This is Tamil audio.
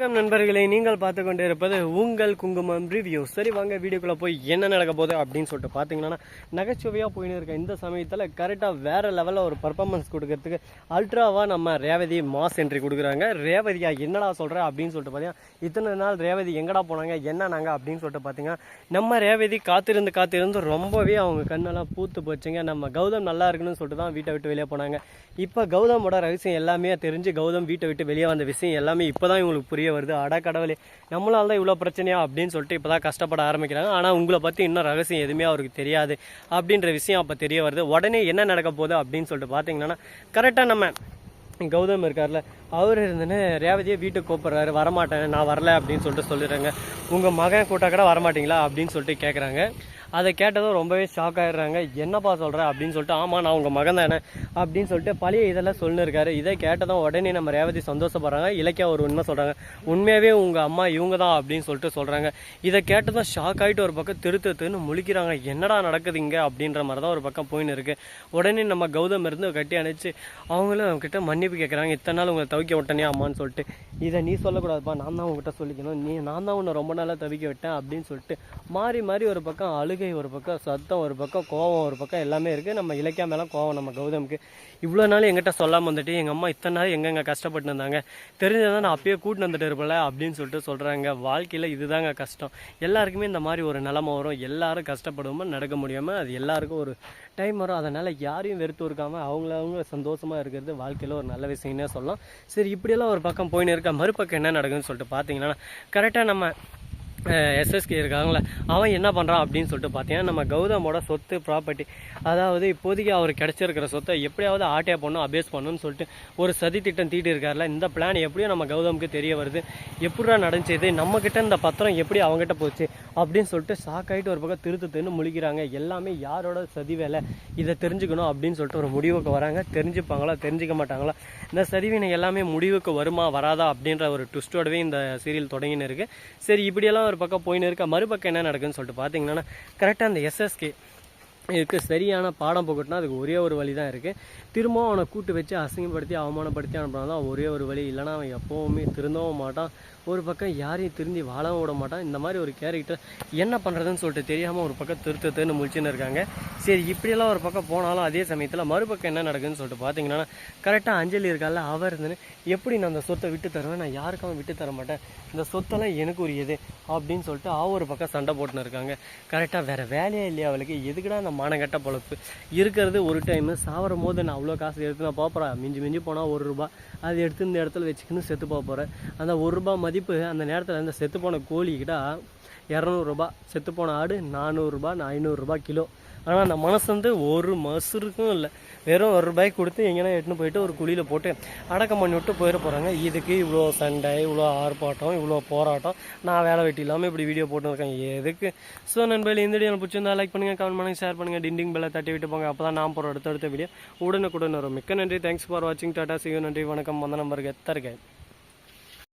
வணக்கம் நண்பர்களே நீங்கள் பார்த்து கொண்டு இருப்பது உங்கள் குங்குமம் ரிவ்யூ. சரி வாங்க வீடியோக்குள்ளே போய் என்ன நடக்க போகுது அப்படின்னு சொல்லிட்டு பார்த்தீங்கன்னா நகைச்சுவையாக போயின்னு இருக்க இந்த சமயத்தில் கரெக்டாக வேறு லெவலில் ஒரு பர்ஃபார்மன்ஸ் கொடுக்கறதுக்கு அல்ட்ராவாக நம்ம ரேவதி மாஸ் என்ட்ரி கொடுக்குறாங்க. ரேவதியா என்னடா சொல்கிற அப்படின்னு சொல்லிட்டு பார்த்தீங்கன்னா இத்தனை நாள் ரேவதி எங்கடா போனாங்க என்ன நாங்கள் அப்படின்னு சொல்லிட்டு பார்த்தீங்கன்னா நம்ம ரேவதி காத்திருந்து காத்திருந்து ரொம்பவே அவங்க கண்ணெல்லாம் பூத்து போச்சுங்க. நம்ம கௌதம் நல்லா இருக்குன்னு சொல்லிட்டு தான் வீட்டை விட்டு வெளியே போனாங்க. இப்போ கௌதமோட ரகசியம் எல்லாமே தெரிஞ்சு கௌதம் வீட்டை விட்டு வெளியே வந்த விஷயம் எல்லாமே இப்போ தான் இவங்களுக்கு புரிய வருது. அட கடவுளே நம்மளால தான் இவ்வளோ பிரச்சனையா அப்படின்னு சொல்லிட்டு இப்போ தான் கஷ்டப்பட ஆரம்பிக்கிறாங்க. ஆனால் உங்களை பற்றி இன்னும் ரகசியம் எதுவுமே அவருக்கு தெரியாது அப்படின்ற விஷயம் அப்போ தெரிய வருது. உடனே என்ன நடக்க போகுது அப்படின்னு சொல்லிட்டு பார்த்தீங்கன்னா கரெக்டாக நம்ம கௌதம் இருக்கார்ல அவர் இருந்துன்னு ரேவதியை வீட்டுக்கு கூப்பிட்றாரு. வரமாட்டேன் நான் வரல அப்படின்னு சொல்லிட்டு சொல்லிடுறாங்க. உங்கள் மகன் கூட்டா கூட வரமாட்டீங்களா அப்படின்னு சொல்லிட்டு கேட்குறாங்க அதை கேட்டதும் ரொம்பவே ஷாக் ஆகிடுறாங்க என்னப்பா சொல்கிற அப்படின்னு சொல்லிட்டு ஆமாம் நான் உங்கள் மகன் தானே அப்படின்னு சொல்லிட்டு பழைய இதெல்லாம் சொல்லிருக்காரு. இதை கேட்டதும் உடனே நம்ம ரேவதி சந்தோஷப்படுறாங்க. இலக்கியா ஒரு உண்மை சொல்கிறாங்க உண்மையாகவே உங்கள் அம்மா இவங்க தான் அப்படின்னு சொல்லிட்டு சொல்கிறாங்க இதை கேட்டதும் ஷாக் ஆகிட்டு ஒரு பக்கம் திருத்துன்னு முழிக்கிறாங்க. என்னடா நடக்குது இங்கே? அப்படின்ற மாதிரி தான் ஒரு பக்கம் போயின்னு இருக்குது உடனே நம்ம கௌதம் இருந்து கட்டி அணைச்சு அவங்களும் அவங்ககிட்ட மன்னிப்பு கேட்குறாங்க இத்தனை நாள் உங்களை தவிக்க விட்டனே அம்மான்னு சொல்லிட்டு. இதை நீ சொல்லக்கூடாதுப்பா. நான் தான் உங்ககிட்ட சொல்லிக்கணும். நீ நான் தான் உன்னை ரொம்ப நாளாக தவிக்க விட்டேன் அப்படின்னு சொல்லிட்டு மாறி மாறி ஒரு பக்கம் அழுகை ஒரு பக்கம் சத்தம் ஒரு பக்கம் கோவம் ஒரு பக்கம் எல்லாமே இருக்குது நம்ம இலக்கியா மேலே கோவம் நம்ம கௌதமுக்கு இவ்வளோ நாள் எங்கிட்ட சொல்லாமல் வந்துட்டு எங்கள் அம்மா இத்தனை நாள் எங்கெங்கே கஷ்டப்பட்டு இருந்தாங்க. தெரிஞ்சதான் நான் அப்பயே கூட்டின்னு வந்துட்டு இருப்பல அப்படின்னு சொல்லிட்டு சொல்கிறாங்க வாழ்க்கையில் இதுதாங்க கஷ்டம். எல்லாருக்குமே இந்த மாதிரி ஒரு நிலமை வரும். எல்லாரும் கஷ்டப்படுவோம் நடக்க முடியாமல் அது எல்லாருக்கும் ஒரு டைம் வரும். அதனால் யாரையும் வெறுத்து இருக்காமல் அவங்கள அவங்க சந்தோஷமாக இருக்கிறது வாழ்க்கையில் ஒரு நல்ல விஷயம்னே சொல்லலாம். சரி இப்படியெல்லாம் ஒரு பக்கம் போயின்னு இருக்கா. மறுபக்கம் என்ன நடக்குதுன்னு சொல்லிட்டு பார்த்தீங்கன்னா கரெக்டாக நம்ம எஸ்எஸ்கே இருக்காங்களே அவன் என்ன பண்ணுறான் அப்படின்னு சொல்லிட்டு பார்த்தீங்கன்னா நம்ம கௌதமோட சொத்து ப்ராப்பர்ட்டி அதாவது இப்போதைக்கு அவர் கிடச்சிருக்கிற சொத்தை எப்படியாவது ஆட்டையா பண்ணும் அபேஸ் பண்ணணும்னு சொல்லிட்டு ஒரு சதி திட்டம் தீட்டி இருக்கார்ல இந்த பிளான் எப்படியும் நம்ம கௌதமுக்கு தெரிய வருது. எப்படிடா நடந்துச்சு நம்மக்கிட்ட இந்த பத்திரம் எப்படி அவங்ககிட்ட போச்சு? அப்படின்னு சொல்லிட்டு ஷாக் ஆகிட்டு ஒரு பக்கம் திருத்து தின்னு முழிக்கிறாங்க. எல்லாமே யாரோட சதி வேலை? இதை தெரிஞ்சுக்கணும் அப்படின்னு சொல்லிட்டு ஒரு முடிவுக்கு வராங்க. தெரிஞ்சுப்பாங்களா? தெரிஞ்சுக்க மாட்டாங்களா? இந்த சதிவினை எல்லாமே முடிவுக்கு வருமா வராதா அப்படின்ற ஒரு ட்விஸ்டோடவே இந்த சீரியல் தொடங்கின்னு சரி இப்படியெல்லாம் ஒரு பக்கம் போயின்னு இருக்க மறுபக்கம் என்ன நடக்குதுன்னு சொல்லிட்டு பார்த்தீங்கன்னா கரெக்டாக அந்த எஸ்எஸ்கே இதுக்கு சரியான பாடம் போகட்டினா அதுக்கு ஒரே ஒரு வழி தான் இருக்குது திரும்பவும் அவனை கூட்டு வச்சு அசிங்கப்படுத்தி அவமானப்படுத்தி அனுப்புனா தான் ஒரே ஒரு வழி. இல்லைனா அவன் எப்போவுமே திருந்தவும் மாட்டான். ஒரு பக்கம் யாரையும் திருந்தி வாழவும் விட மாட்டான். இந்த மாதிரி ஒரு கேரக்டர் என்ன பண்ணுறதுன்னு சொல்லிட்டு தெரியாமல் ஒரு பக்கம் திருத்தத்துன்னு முழிச்சுன்னு இருக்காங்க. சரி இப்படியெல்லாம் ஒரு பக்கம் போனாலும் அதே சமயத்தில் மறுபக்கம் என்ன நடக்குதுன்னு சொல்லிட்டு பார்த்தீங்கன்னா கரெக்டாக அஞ்சலி இருக்கால அவர் இருந்துன்னு எப்படி நான் அந்த சொத்தை விட்டு தருவேன்? நான் யாருக்கும் விட்டு தர மாட்டேன். இந்த சொத்தெல்லாம் எனக்கு உரியது. அப்படின்னு சொல்லிட்டு அவ ஒரு பக்கம் சண்டை போட்டுன்னு இருக்காங்க. கரெக்டாக வேறு வேலையே இல்லையா அவளுக்கு. எதுக்குடா நம்ம மானங்கட்ட பொழப்பு. இருக்கிறது ஒரு டைமு சாவரும் போது நான் அவ்வளோ காசு எடுத்து நான் போகிறேன் மிஞ்சி மிஞ்சி போனால் ஒரு ரூபா. அது எடுத்து இந்த இடத்துல வச்சுக்கின்னு செத்து போக போகிறேன் அந்த ஒரு ரூபா மதிப்பு அந்த நேரத்தில் அந்த செத்து போன கோழிக்கிட்ட இரநூறுபா செத்து போன ஆடு நானூறுரூபா ஐநூறுரூபா கிலோ. ஆனால் அந்த மனசு வந்து ஒரு மசுருக்கும் இல்லை. வெறும் ஒரு ரூபாய்க்கு கொடுத்து எங்கேனா எட்டுன்னு போயிட்டு ஒரு குழியில் போட்டு அடக்கம் பண்ணி விட்டு போயிட போகிறாங்க இதுக்கு இவ்வளோ சண்டை இவ்வளோ ஆர்ப்பாட்டம் இவ்வளோ போராட்டம். நான் வேலை வெட்டி இல்லாமல் இப்படி வீடியோ போட்டுருக்கேன். எதுக்கு? ஸோ நண்பர்கள் இந்த வீடியோ பிடிச்சிருந்தா லைக் பண்ணுங்கள் கமெண்ட் பண்ணுங்கள் ஷேர் பண்ணுங்கள் டிண்டிங் பெல்லை தட்டி விட்டு போங்க. அப்போ தான் நான் போகிற அடுத்தடுத்த வீடியோ உடனுக்குடன் வரும். மிக்க நன்றி. தேங்க்ஸ் ஃபார் வாட்சிங் டாட்டா சிவ நன்றி. வணக்கம். வந்த நம்பருக்கு. எத்தருக்கேன்